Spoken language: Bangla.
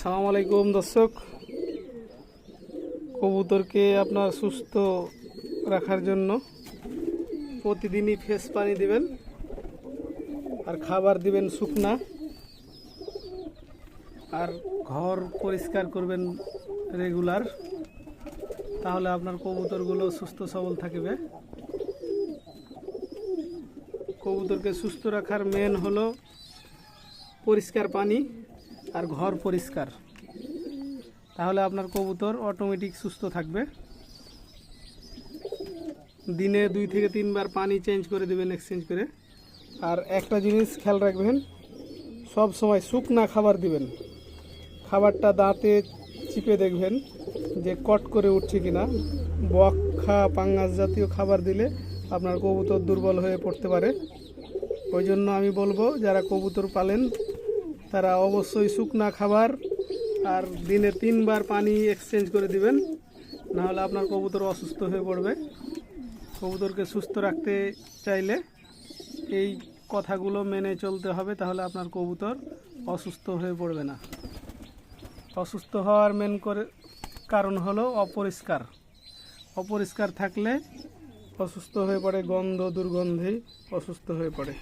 সালাম আলাইকুম, দর্শক। কবুতরকে আপনার সুস্থ রাখার জন্য প্রতিদিনই ফ্রেশ পানি দিবেন আর খাবার দিবেন শুকনা। আর ঘর পরিষ্কার করবেন রেগুলার, তাহলে আপনার কবুতরগুলো সুস্থ সবল থাকবে। কবুতরকে সুস্থ রাখার মেন হলো পরিষ্কার পানি। আর ঘর পরিষ্কার। তাহলে আপনার কবুতর অটোমেটিক সুস্থ থাকবে। দিনে দুই থেকে তিনবার পানি চেঞ্জ করে দেবেন এক্সচেঞ্জ করে। আর একটা জিনিস খেয়াল রাখবেন, সব সময় শুকনা খাবার দিবেন। খাবারটা দাঁতে চিপে দেখবেন যে কট করে উঠছে কিনা। বক্ষা পাঙ্গাস জাতীয় খাবার দিলে আপনার কবুতর দুর্বল হয়ে পড়তে পারে। ওই জন্য আমি বলব, যারা কবুতর পালেন তারা অবশ্যই শুকনা খাবার আর দিনে তিনবার পানি এক্সচেঞ্জ করে দিবেন। নাহলে আপনার কবুতর অসুস্থ হয়ে পড়বে। কবুতরকে সুস্থ রাখতে চাইলে এই কথাগুলো মেনে চলতে হবে, তাহলে আপনার কবুতর অসুস্থ হয়ে পড়বে না। অসুস্থ হওয়ার মেন করে কারণ হলো অপরিষ্কার। অপরিষ্কার থাকলে অসুস্থ হয়ে পড়ে, গন্ধ দুর্গন্ধেই অসুস্থ হয়ে পড়ে।